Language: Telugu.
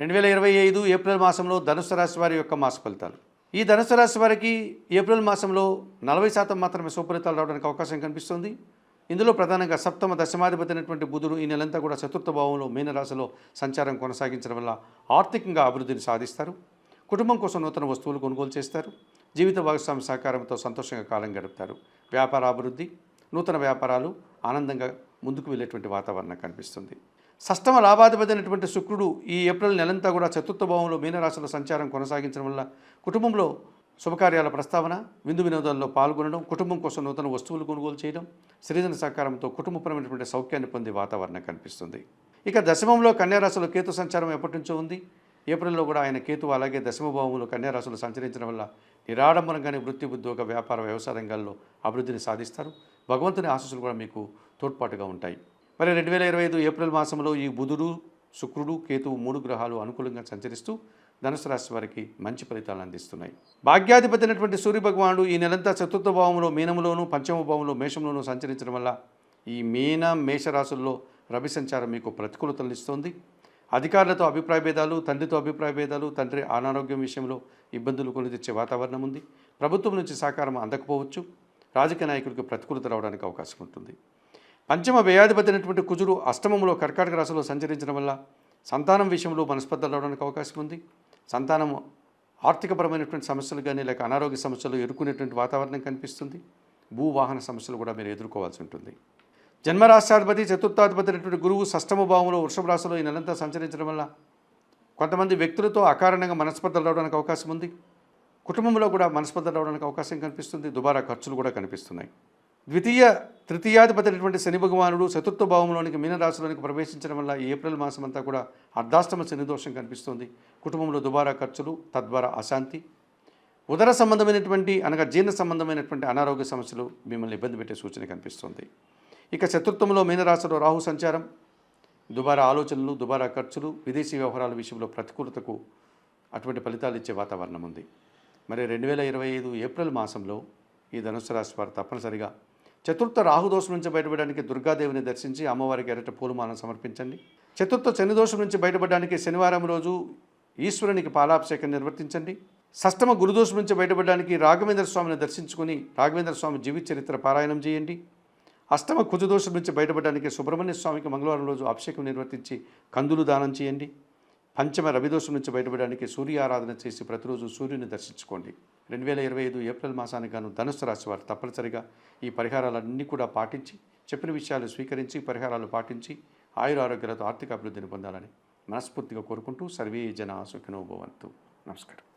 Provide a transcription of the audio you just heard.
రెండు వేల ఇరవై ఐదు ఏప్రిల్ మాసంలో ధనుసు రాశి వారి యొక్క మాస ఫలితాలు. ఈ ధనుసు రాశి వారికి ఏప్రిల్ మాసంలో నలభై శాతం మాత్రమే సుఫలితాలు రావడానికి అవకాశం కనిపిస్తుంది. ఇందులో ప్రధానంగా సప్తమ దశమాధిపతి అయినటువంటి బుధుడు ఈ నెలంతా కూడా చతుర్థ భావంలో మీనరాశిలో సంచారం కొనసాగించడం వల్ల ఆర్థికంగా అభివృద్ధిని సాధిస్తారు. కుటుంబం కోసం నూతన వస్తువులు కొనుగోలు చేస్తారు. జీవిత భాగస్వామి సహకారంతో సంతోషంగా కాలం గడుపుతారు. వ్యాపార అభివృద్ధి నూతన వ్యాపారాలు ఆనందంగా ముందుకు వెళ్ళేటువంటి వాతావరణం కనిపిస్తుంది. సష్టమ లాభాధిపతి అయినటువంటి శుక్రుడు ఈ ఏప్రిల్ నెలంతా కూడా చతుర్థ భావంలో మీనరాశిలో సంచారం కొనసాగించడం వల్ల కుటుంబంలో శుభకార్యాల ప్రస్తావన విందు వినోదాల్లో పాల్గొనడం కుటుంబం కోసం నూతన వస్తువులు కొనుగోలు చేయడం సృజన సహకారంతో కుటుంబపరమైనటువంటి సౌఖ్యాన్ని పొందే వాతావరణం కనిపిస్తుంది. ఇక దశమంలో కన్యారాశిలో కేతు సంచారం ఎప్పటి నుంచో ఉంది. ఏప్రిల్లో కూడా ఆయన కేతు అలాగే దశమ కన్యారాశులు సంచరించడం వల్ల నిరాడంబరంగానే వృత్తి ఉద్యోగ వ్యాపార వ్యవసాయ రంగాల్లో అభివృద్ధిని సాధిస్తారు. భగవంతుని ఆశీస్సులు కూడా మీకు తోడ్పాటుగా ఉంటాయి. మరి రెండు వేల ఇరవై ఐదు ఏప్రిల్ మాసంలో ఈ బుధుడు శుక్రుడు కేతువు మూడు గ్రహాలు అనుకూలంగా సంచరిస్తూ ధనుసు రాశి వారికి మంచి ఫలితాలను అందిస్తున్నాయి. భాగ్యాధిపతి అయినటువంటి సూర్యభగవానుడు ఈ నెలంతా చతుర్థ భావంలో మీనంలోను పంచమ భావంలో మేషంలోనూ సంచరించడం వల్ల ఈ మీన మేషరాశుల్లో రవి సంచారం మీకు ప్రతికూలతలు ఇస్తోంది. అధికారులతో అభిప్రాయ భేదాలు తండ్రితో అభిప్రాయ భేదాలు తండ్రి అనారోగ్యం విషయంలో ఇబ్బందులు కొని తెచ్చే వాతావరణం ఉంది. ప్రభుత్వం నుంచి సహకారం అందకపోవచ్చు. రాజకీయ నాయకులకు ప్రతికూలత రావడానికి అవకాశం ఉంటుంది. పంచమ వ్యయాధిపతి అయినటువంటి కుజుడు అష్టమంలో కర్కాటక రాశిలో సంచరించడం వల్ల సంతానం విషయంలో మనస్పర్ధలు రావడానికి అవకాశం ఉంది. సంతానం ఆర్థికపరమైనటువంటి సమస్యలు కానీ లేక అనారోగ్య సమస్యలు ఎదుర్కొనేటువంటి వాతావరణం కనిపిస్తుంది. భూ వాహన సమస్యలు కూడా మీరు ఎదుర్కోవాల్సి ఉంటుంది. జన్మరాష్ట్రాధిపతి చతుర్థాధిపతి అయినటువంటి గురువు సష్టమ భావంలో వృషభ రాశిలో ఈ నెలంతా సంచరించడం వల్ల కొంతమంది వ్యక్తులతో అకారణంగా మనస్పర్ధలు రావడానికి అవకాశం ఉంది. కుటుంబంలో కూడా మనస్పర్ధలు రావడానికి అవకాశం కనిపిస్తుంది. దుబారా ఖర్చులు కూడా కనిపిస్తున్నాయి. ద్వితీయ తృతీయాధిపతి అయినటువంటి శని భగవానుడు చతుర్థ భావంలోనికి మీనరాశిలోనికి ప్రవేశించడం వల్ల ఏప్రిల్ మాసం అంతా కూడా అర్ధాష్టమ శని దోషం కనిపిస్తుంది. కుటుంబంలో దుబారా ఖర్చులు తద్వారా అశాంతి. ఉదర సంబంధమైనటువంటి అనగా జీర్ణ సంబంధమైనటువంటి అనారోగ్య సమస్యలు మిమ్మల్ని ఇబ్బంది పెట్టే సూచన కనిపిస్తుంది. ఇక చతుర్థంలో మీనరాశిలో రాహు సంచారం దుబారా ఆలోచనలు దుబారా ఖర్చులు విదేశీ వ్యవహారాల విషయంలో ప్రతికూలతకు అటువంటి ఫలితాలు ఇచ్చే వాతావరణం ఉంది. మరి రెండు వేల ఇరవై ఐదు ఏప్రిల్ మాసంలో ఈ ధనుసు రాశి వారు తప్పనిసరిగా చతుర్థ రాహుదోషం నుంచి బయటపడడానికి దుర్గాదేవిని దర్శించి అమ్మవారికి ఎరట పూలమాలను సమర్పించండి. చతుర్థ శనిదోషం నుంచి బయటపడడానికి శనివారం రోజు ఈశ్వరునికి పాలాభిషేకం నిర్వర్తించండి. షష్టమ గురుదోషం నుంచి బయటపడడానికి రాఘవేంద్ర స్వామిని దర్శించుకుని రాఘవేంద్ర స్వామి జీవిత చరిత్ర పారాయణం చేయండి. అష్టమ కుజదోషం నుంచి బయటపడడానికి సుబ్రహ్మణ్య స్వామికి మంగళవారం రోజు అభిషేకం నిర్వర్తించి కందులు దానం చేయండి. పంచమ రవిదోషం నుంచి బయటపడడానికి సూర్య ఆరాధన చేసి ప్రతిరోజు సూర్యుని దర్శించుకోండి. రెండు వేల ఇరవై ఐదు ఏప్రిల్ మాసానికి గాను ధనుసు రాశి వారు తప్పనిసరిగా ఈ పరిహారాలన్నీ కూడా పాటించి చెప్పిన విషయాలు స్వీకరించి పరిహారాలు పాటించి ఆయుర ఆరోగ్యాలతో ఆర్థిక అభివృద్ధిని పొందాలని మనస్ఫూర్తిగా కోరుకుంటూ సర్వే జన సుఖినోభవంతు నమస్కారం.